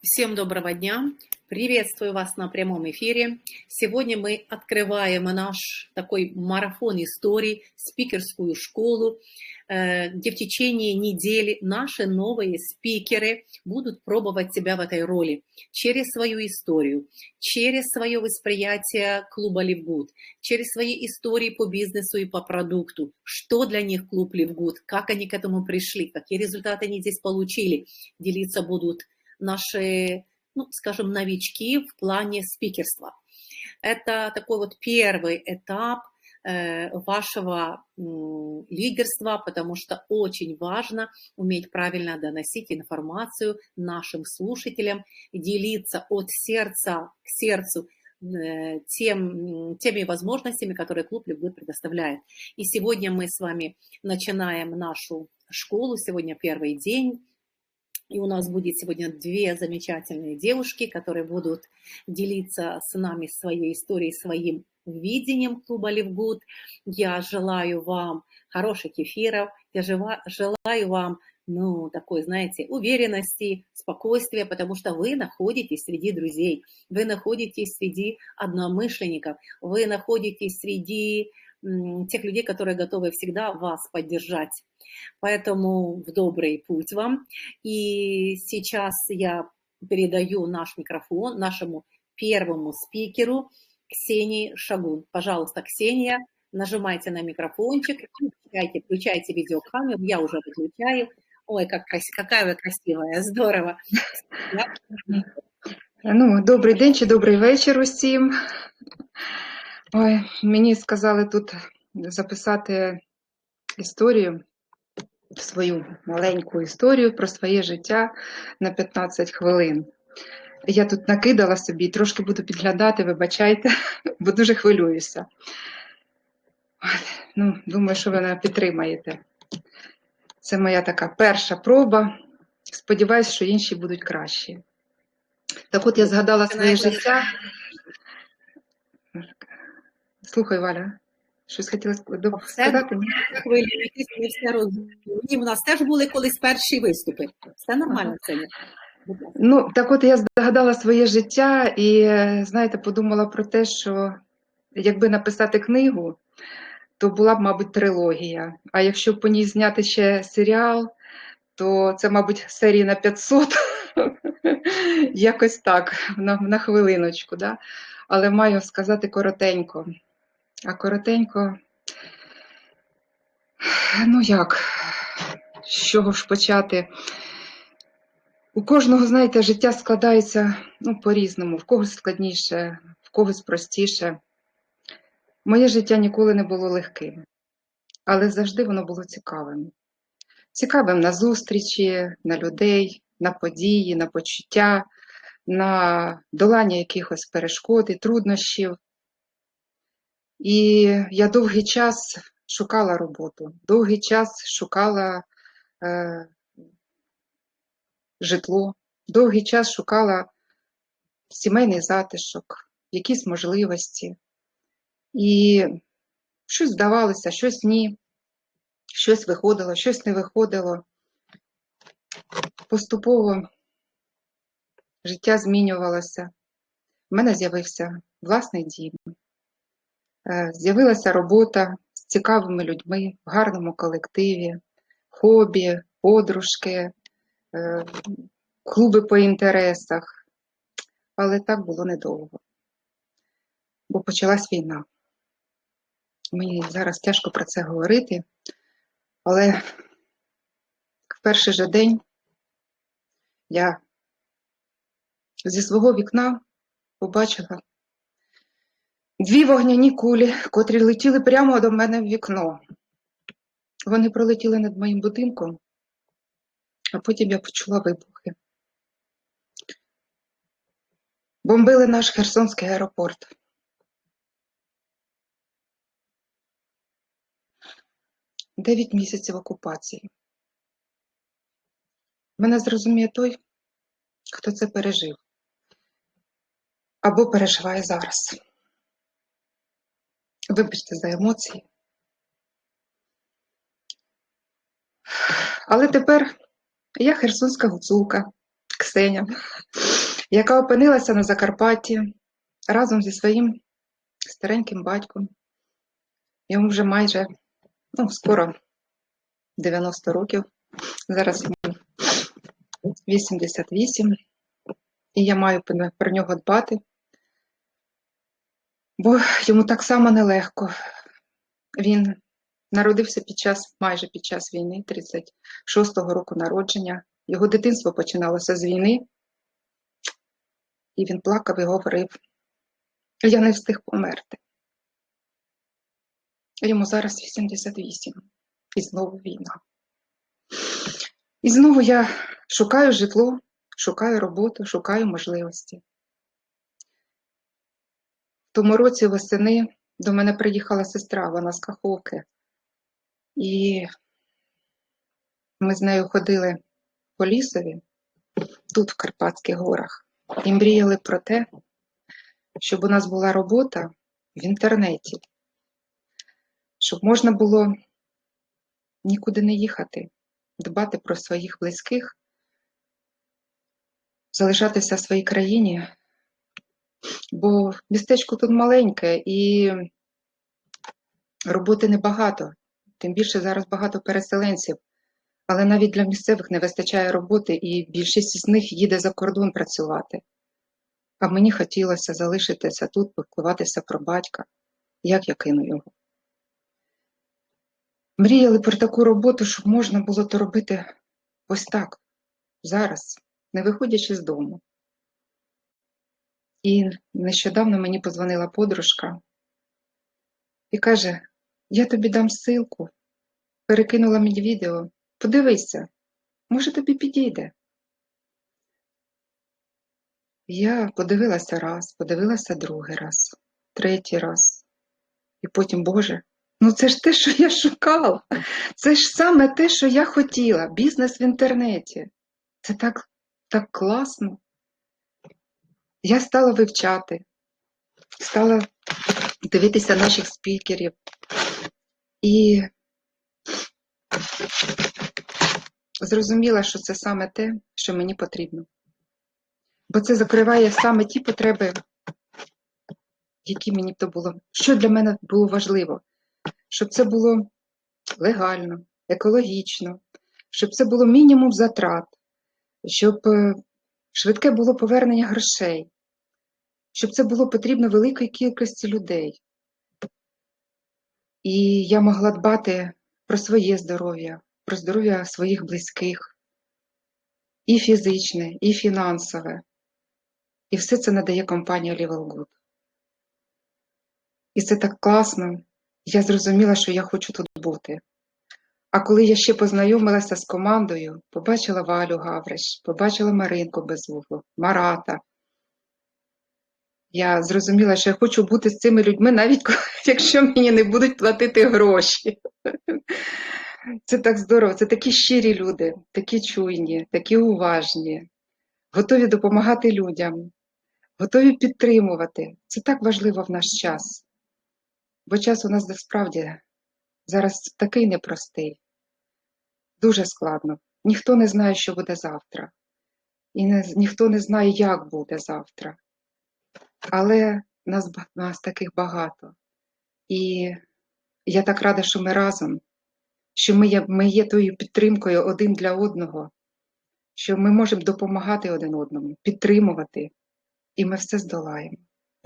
Всем доброго дня! Приветствую вас на прямом эфире. Сегодня мы открываем наш такой марафон историй, спикерскую школу, э, где в течение недели наши новые спикеры будут пробовать себя в этой роли через свою историю, через свое восприятие клуба Ливгуд, через свои истории по бизнесу и по продукту, что для них клуб Ливгуд, как они к этому пришли, какие результаты они здесь получили. Делиться будут наши, ну, скажем, новички в плане спикерства. Это такой вот первый этап э, вашего лидерства, потому что очень важно уметь правильно доносить информацию нашим слушателям, делиться от сердца к сердцу э, тем, теми возможностями, которые клуб Любовь предоставляет. И сегодня мы с вами начинаем нашу школу, сегодня первый день, и у нас будет сегодня две замечательные девушки, которые будут делиться с нами своей историей, своим видением клуба Ливгуд. Я желаю вам хороших эфиров, я желаю вам ну, такой, знаете, уверенности, спокойствия, потому что вы находитесь среди друзей, вы находитесь среди одномышленников, вы находитесь среди тех людей, которые готовы всегда вас поддержать. Поэтому в добрый путь вам. И сейчас я передаю наш микрофон нашему первому спикеру Ксении Шагун. Пожалуйста, Ксения, нажимайте на микрофончик, включайте, включайте видеокамеру, я уже выключаю. Ой, как какая вы красивая, здорово. Ну, добрий день чи добрий вечір усім. Ой, Мені сказали тут записати історію свою маленьку історію про своє життя на 15 хвилин. Я тут накидала собі трошки буду підглядати, вибачайте, бо дуже хвилююся. Ну, Думаю, що ви мене підтримаєте. Це моя така перша проба. Сподіваюсь, що інші будуть кращі. Так от я згадала своє життя. Слухай, Валя. Щось хотіла сказати? Ми все розуміємо. У нас теж були колись перші виступи. Все нормально це. Ну, так от я згадала своє життя і, знаєте, подумала про те, що якби написати книгу, то була б, мабуть, трилогія. А якщо по ній зняти ще серіал, то це, мабуть, серії на 500. Якось так, на, на хвилиночку. Да? Але маю сказати коротенько. А коротенько, ну як, з чого ж почати? У кожного, знаєте, життя складається ну, по-різному, в когось складніше, в когось простіше. Моє життя ніколи не було легким, але завжди воно було цікавим. Цікавим на зустрічі, на людей, на події, на почуття, на долання якихось перешкод і труднощів. І я довгий час шукала роботу, довгий час шукала е, житло, довгий час шукала сімейний затишок, якісь можливості. І щось здавалося, щось ні, щось виходило, щось не виходило. Поступово життя змінювалося. У мене з'явився власний дім. Е, з'явилася робота з цікавими людьми в гарному колективі, хобі, подружки, е, клуби по інтересах. Але так було недовго, бо почалась війна. Мені зараз тяжко про це говорити, але в перший же день я зі свого вікна побачила Дві вогняні кулі, котрі летіли прямо до мене в вікно. Вони пролетіли над моїм будинком, а потім я почула вибухи. Бомбили наш Херсонський аеропорт. Дев'ять місяців окупації. Мене зрозуміє той, хто це пережив або переживає зараз. Вибачте за емоції. Але тепер я херсонська гуцулка Ксеня, яка опинилася на Закарпатті разом зі своїм стареньким батьком. Йому вже майже, ну, скоро 90 років. Зараз йому 88. І я маю про нього дбати, бо йому так само нелегко. Він народився під час, майже під час війни, 36-го року народження. Його дитинство починалося з війни, і він плакав і говорив: я не встиг померти. Йому зараз 88. І знову війна. І знову я шукаю житло, шукаю роботу, шукаю можливості. Тому році восени до мене приїхала сестра, вона з Каховки. І ми з нею ходили по лісові, тут, в Карпатських горах, і мріяли про те, щоб у нас була робота в інтернеті, щоб можна було нікуди не їхати, дбати про своїх близьких, залишатися в своїй країні, бо містечко тут маленьке і роботи небагато, тим більше зараз багато переселенців. Але навіть для місцевих не вистачає роботи, і більшість з них їде за кордон працювати. А мені хотілося залишитися тут, піклуватися про батька, як я кину його. Мріяли про таку роботу, щоб можна було то робити ось так, зараз, не виходячи з дому. І нещодавно мені позвонила подружка і каже: Я тобі дам ссылку, перекинула мені відео, подивися, може тобі підійде. Я подивилася раз, подивилася другий раз, третій раз. І потім, Боже, ну це ж те, що я шукала. Це ж саме те, що я хотіла. Бізнес в інтернеті. Це так, так класно. Я стала вивчати, стала дивитися наших спікерів. І зрозуміла, що це саме те, що мені потрібно. Бо це закриває саме ті потреби, які мені то було, що для мене було важливо, щоб це було легально, екологічно, щоб це було мінімум затрат, щоб швидке було повернення грошей, щоб це було потрібно великої кількості людей. І я могла дбати про своє здоров'я, про здоров'я своїх близьких, і фізичне, і фінансове. І все це надає компанія Level Good. І це так класно. Я зрозуміла, що я хочу тут бути. А коли я ще познайомилася з командою, побачила Валю Гавриш, побачила Маринку Безуглу, Марата. Я зрозуміла, що я хочу бути з цими людьми, навіть якщо мені не будуть платити гроші. Це так здорово, це такі щирі люди, такі чуйні, такі уважні, готові допомагати людям, готові підтримувати. Це так важливо в наш час. Бо час у нас насправді зараз такий непростий, дуже складно. Ніхто не знає, що буде завтра, і не, ніхто не знає, як буде завтра. Але нас, нас таких багато. І я так рада, що ми разом, що ми є, ми є тою підтримкою один для одного, що ми можемо допомагати один одному, підтримувати, і ми все здолаємо.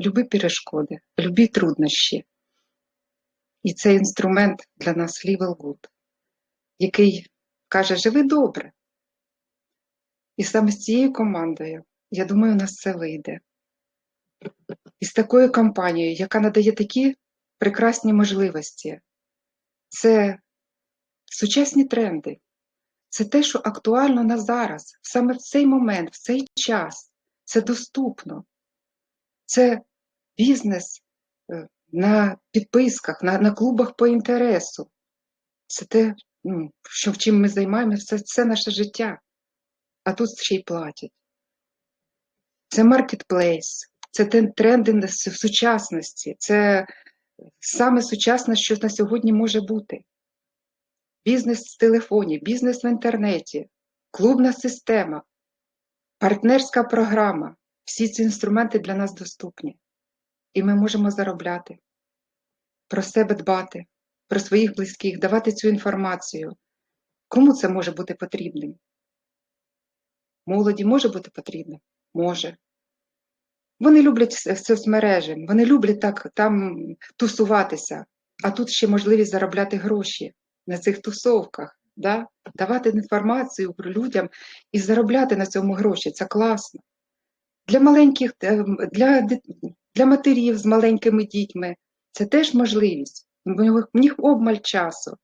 Любі перешкоди, любі труднощі. І це інструмент для нас Level Good, який каже, живи добре. І саме з цією командою, я думаю, у нас це вийде. І з такою компанією, яка надає такі прекрасні можливості. Це сучасні тренди, це те, що актуально на зараз, саме в цей момент, в цей час. Це доступно. Це бізнес на підписках, на на клубах по інтересу. Це те, ну, що чим ми займаємося, це, це наше життя. А тут ще й платять. Це маркетплейс, це тренди в сучасності, це саме сучасне, що на сьогодні може бути. Бізнес в телефоні, бізнес в інтернеті, клубна система. партнерська програма. Всі ці інструменти для нас доступні. І ми можемо заробляти, про себе дбати, про своїх близьких, давати цю інформацію. Кому це може бути потрібним? Молоді може бути потрібним? Може. Вони люблять соцмережі, вони люблять так там тусуватися, а тут ще можливість заробляти гроші на цих тусовках, да? давати інформацію про людям і заробляти на цьому гроші. Це класно. Для маленьких, ем, для, для матерів з маленькими дітьми це теж можливість. У у них обмаль часу.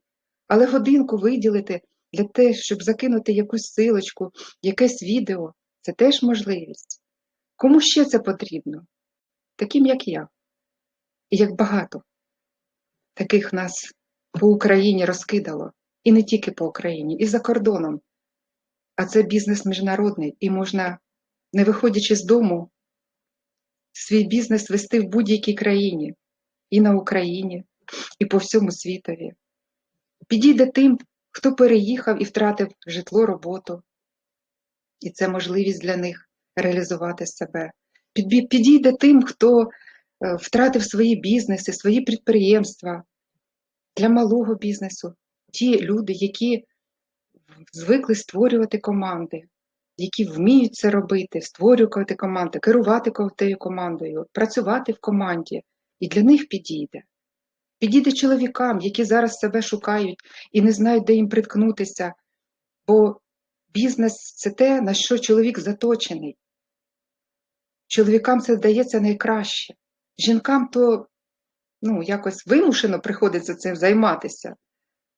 Але годинку виділити для те, щоб закинути якусь силочку, якесь відео, це теж можливість. Кому ще це потрібно? Таким, як я. І як багато. Таких нас по Україні розкидало. І не тільки по Україні, і за кордоном. А це бізнес міжнародний, і можна, не виходячи з дому, свій бізнес вести в будь-якій країні, і на Україні, і по всьому світові. Підійде тим, хто переїхав і втратив житло, роботу. І це можливість для них реалізувати себе. Підійде тим, хто е, втратив свої бізнеси, свої підприємства. Для малого бізнесу ті люди, які звикли створювати команди, які вміють це робити, створювати команди, керувати ко- командою, працювати в команді. І для них підійде. Підійде чоловікам, які зараз себе шукають і не знають, де їм приткнутися, бо бізнес це те, на що чоловік заточений. Чоловікам це здається найкраще. Жінкам то ну, якось вимушено приходиться цим займатися.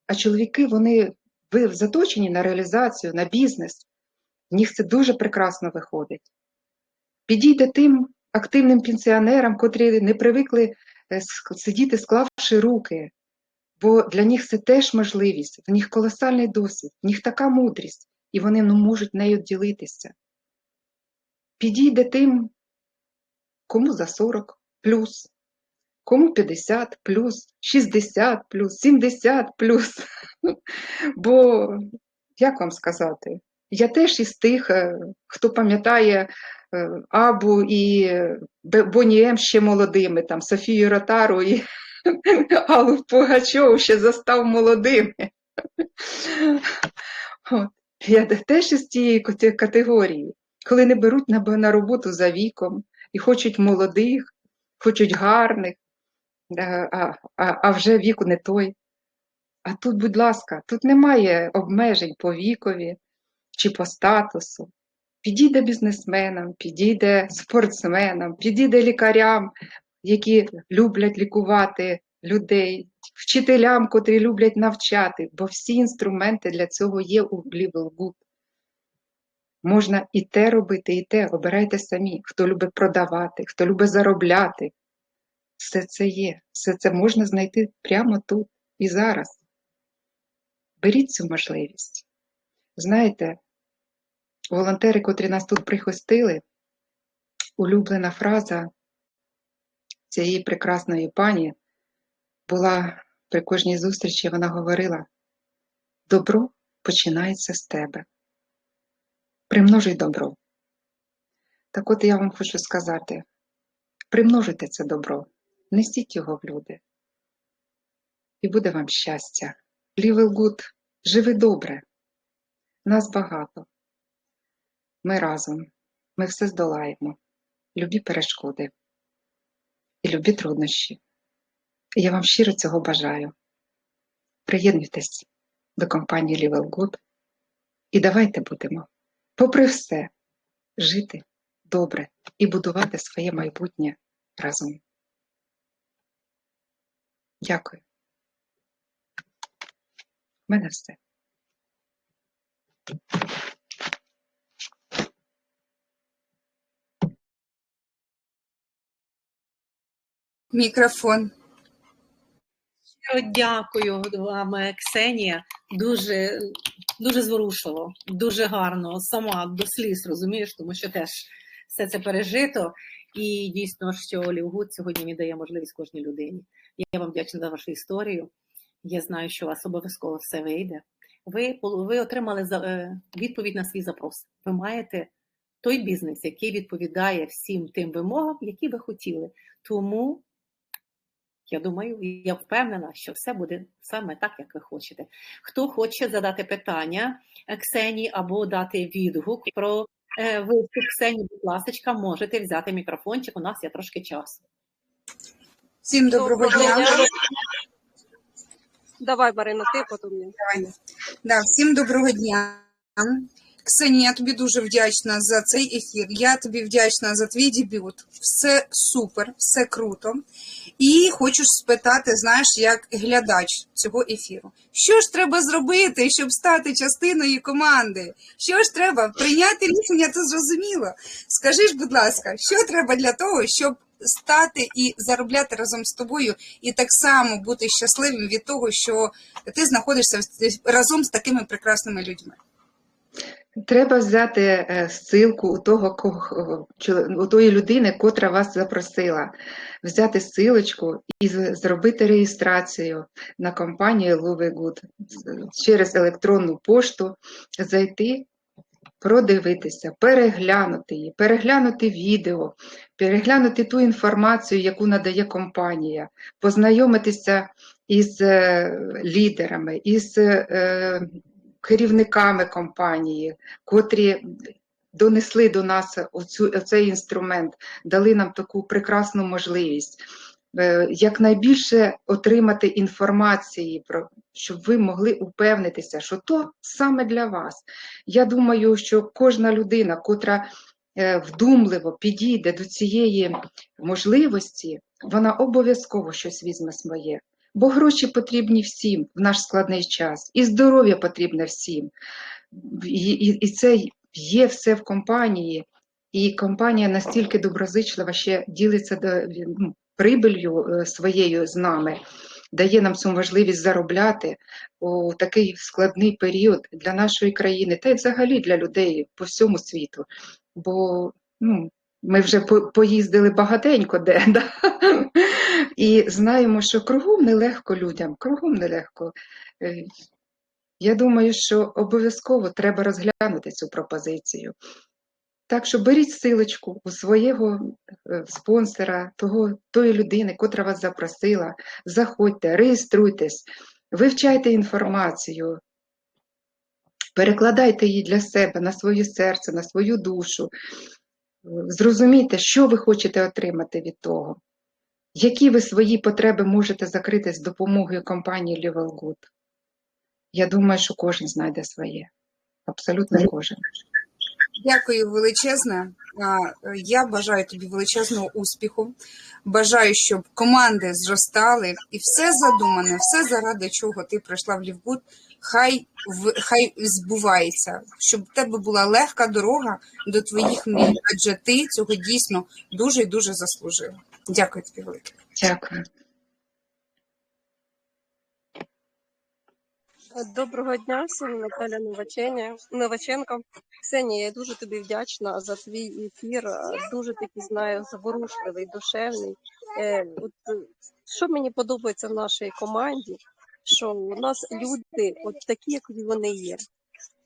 А чоловіки, вони заточені на реалізацію, на бізнес. В них це дуже прекрасно виходить. Підійде тим активним пенсіонерам, котрі не привикли сидіти, склавши руки, бо для них це теж можливість, в них колосальний досвід, в них така мудрість, і вони не можуть нею ділитися. Підійде тим, кому за 40 плюс, кому 50 плюс, 60 плюс, 70 плюс. Бо, як вам сказати, я теж із тих, е, хто пам'ятає Абу і е, Бе- Боні Ем ще молодими, там, Софію Ротару і Аллу Пугачову ще застав молодими. Я теж із кате- категорії, коли не беруть на, роботу за віком і хочуть молодих, хочуть гарних, а вже віку не той. А тут, будь ласка, тут немає обмежень по вікові чи по статусу. Підійде бізнесменам, підійде спортсменам, підійде лікарям, які люблять лікувати людей, вчителям, котрі люблять навчати, бо всі інструменти для цього є у Level Good. Можна і те робити, і те. Обирайте самі, хто любить продавати, хто любить заробляти. Все це є, все це можна знайти прямо тут і зараз. Беріть цю можливість. Знаєте, волонтери, котрі нас тут прихостили, улюблена фраза цієї прекрасної пані була при кожній зустрічі, вона говорила: добро починається з тебе. Примножуй добро. Так от я вам хочу сказати: примножуйте це добро, несіть його в люди. І буде вам щастя. Лівел гуд, живи добре. Нас багато. Ми разом. Ми все здолаємо. Любі перешкоди і любі труднощі. І я вам щиро цього бажаю. Приєднуйтесь до компанії Level Good і давайте будемо, попри все, жити добре і будувати своє майбутнє разом. Дякую. У мене все. Мікрофон. Дякую вам, Ксенія. Дуже, дуже зворушливо, дуже гарно. Сама до сліз розумієш, тому що теж все це пережито. І дійсно, що Олівгуд сьогодні він дає можливість кожній людині. Я вам вдячна за вашу історію. Я знаю, що у вас обов'язково все вийде. Ви, ви отримали е, відповідь на свій запрос. Ви маєте той бізнес, який відповідає всім тим вимогам, які ви хотіли. Тому я думаю, я впевнена, що все буде саме так, як ви хочете. Хто хоче задати питання Ксенії або дати відгук про е, виступ Ксенії, будь ласка, можете взяти мікрофончик, у нас є трошки часу. Всім доброго дня. Давай, Марина, ти потім. Давай. Да, всім доброго дня. Ксенія, я тобі дуже вдячна за цей ефір. Я тобі вдячна за твій дебют. Все супер, все круто. І хочу спитати, знаєш, як глядач цього ефіру. Що ж треба зробити, щоб стати частиною команди? Що ж треба? Прийняти рішення, то зрозуміло. Скажи ж, будь ласка, що треба для того, щоб стати і заробляти разом з тобою, і так само бути щасливим від того, що ти знаходишся разом з такими прекрасними людьми. Треба взяти е, ссылку у того, чоло- у тої людини, котра вас запросила, взяти ссылочку і зробити реєстрацію на компанію Love Good через електронну пошту, зайти, продивитися, переглянути її, переглянути відео, переглянути ту інформацію, яку надає компанія, познайомитися із е, лідерами, із е, керівниками компанії, котрі донесли до нас оцю, оцей інструмент, дали нам таку прекрасну можливість е, якнайбільше отримати інформації, про, щоб ви могли упевнитися, що то саме для вас. Я думаю, що кожна людина, котра е, вдумливо підійде до цієї можливості, вона обов'язково щось візьме своє. Бо гроші потрібні всім в наш складний час, і здоров'я потрібне всім. І, і, і це є все в компанії, і компанія настільки доброзичлива ще ділиться до, ну, прибилью е, своєю з нами, дає нам цю можливість заробляти у такий складний період для нашої країни, та й взагалі для людей по всьому світу. Бо ну, ми вже по- поїздили багатенько де, да? І знаємо, що кругом нелегко людям, кругом нелегко. Е, Я думаю, що обов'язково треба розглянути цю пропозицію. Так що беріть силочку у свого е, спонсора, того, тої людини, котра вас запросила, заходьте, реєструйтесь, вивчайте інформацію, перекладайте її для себе на своє серце, на свою душу. Зрозумійте, що ви хочете отримати від того, які ви свої потреби можете закрити з допомогою компанії Level Good. Я думаю, що кожен знайде своє. Абсолютно кожен. Дякую величезне. Я бажаю тобі величезного успіху. Бажаю, щоб команди зростали і все задумане, все заради чого ти прийшла в Лівгуд, хай в- хай збувається, щоб в тебе була легка дорога до твоїх мрій, адже ти цього дійсно дуже і дуже заслужила. Дякую тобі велике. Дякую. Доброго дня всім, Наталя Новаченя, Новаченко. Ксенія, я дуже тобі вдячна за твій ефір. Дуже такий знаю, заворушливий, душевний. Е, от, що мені подобається в нашій команді, що у нас люди от такі, як вони є.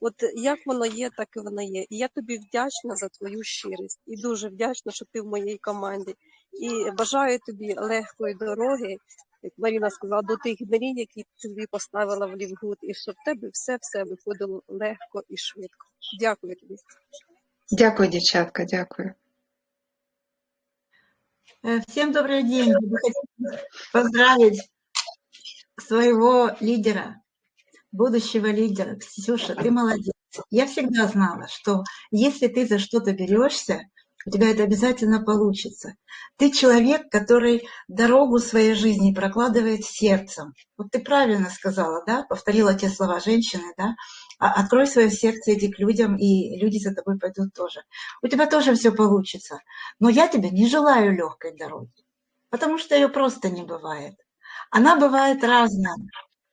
От як воно є, так і воно є. І я тобі вдячна за твою щирість і дуже вдячна, що ти в моїй команді. І бажаю тобі легкої дороги, як Маріна сказала, до тих мрій, які ти собі поставила в Лівгуд, і щоб в тебе все-все виходило легко і швидко. Дякую тобі. Дякую, дівчатка, дякую. Э, Всем добрый день. Я бы хотела поздравить своего лидера, будущего лидера. Ксюша, ты молодец. Я всегда знала, что если ты за что-то берешься, у тебя это обязательно получится. Ты человек, который дорогу своей жизни прокладывает сердцем. Вот ты правильно сказала, да, повторила те слова женщины, да, А- открой свое сердце иди к людям, и люди за тобой пойдут тоже. У тебя тоже все получится. Но я тебе не желаю легкой дороги, потому что ее просто не бывает. Она бывает разная.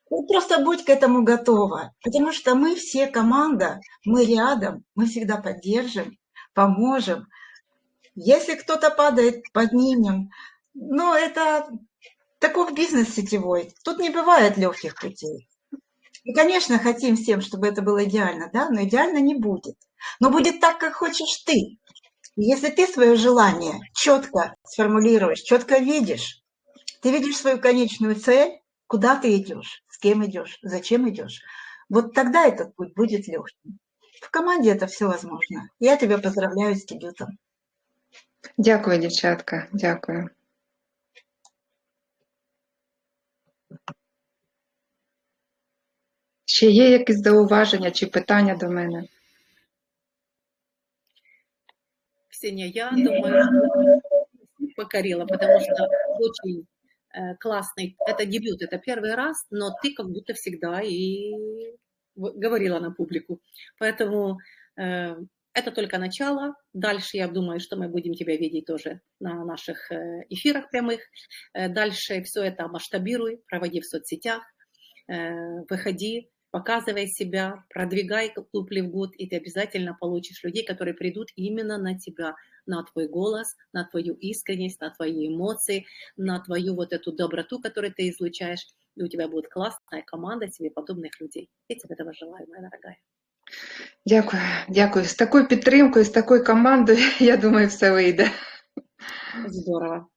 Ты просто будь к этому готова, потому что мы все команда, мы рядом, мы всегда поддержим, поможем. Если кто-то падает, поднимем. Но это такой бизнес сетевой. Тут не бывает легких путей. Мы, конечно, хотим всем, чтобы это было идеально, да, но идеально не будет. Но будет так, как хочешь ты. И Если ты свое желание четко сформулируешь, четко видишь, ты видишь свою конечную цель, куда ты идешь, с кем идешь, зачем идешь, вот тогда этот путь будет легким. В команде это все возможно. Я тебя поздравляю с дебютом. Дякую, дівчатка. Дякую. Ще є якісь зауваження чи питання до мене? Ксения, я думаю, что покорила, потому что очень э, классный, это дебют, это первый раз, но ты как будто всегда и в- говорила на публику. Поэтому э, это только начало. Дальше я думаю, что мы будем тебя видеть тоже на наших э, эфирах прямых. Э, Дальше все это масштабируй, проводи в соцсетях, э, выходи, показывай себя, продвигай клуб Левгуд, и ты обязательно получишь людей, которые придут именно на тебя, на твой голос, на твою искренность, на твои эмоции, на твою вот эту доброту, которую ты излучаешь, и у тебя будет классная команда себе подобных людей. Я тебе этого желаю, моя дорогая. Дякую, дякую. З такою підтримкою, з такою командою, я думаю, все вийде. Здорово.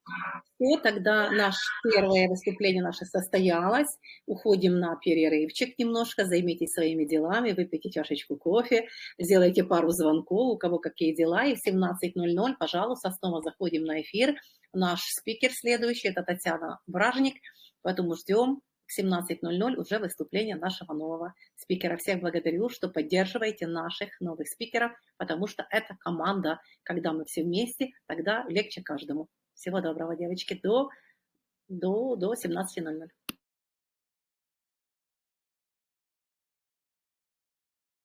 Все, тогда наше первое выступление наше состоялось. Уходим на перерывчик немножко, займитесь своими делами, выпейте чашечку кофе, сделайте пару звонков, у кого какие дела, и в 17.00, пожалуйста, снова заходим на эфир. Наш спикер следующий, это Татьяна Бражник, поэтому ждем к 17.00 уже выступления нашего нового спикера. Всех благодарю, что поддерживаете наших новых спикеров, потому что это команда. Когда мы все вместе, тогда легче каждому. Всего доброго, девочки, до, до, до 17.00.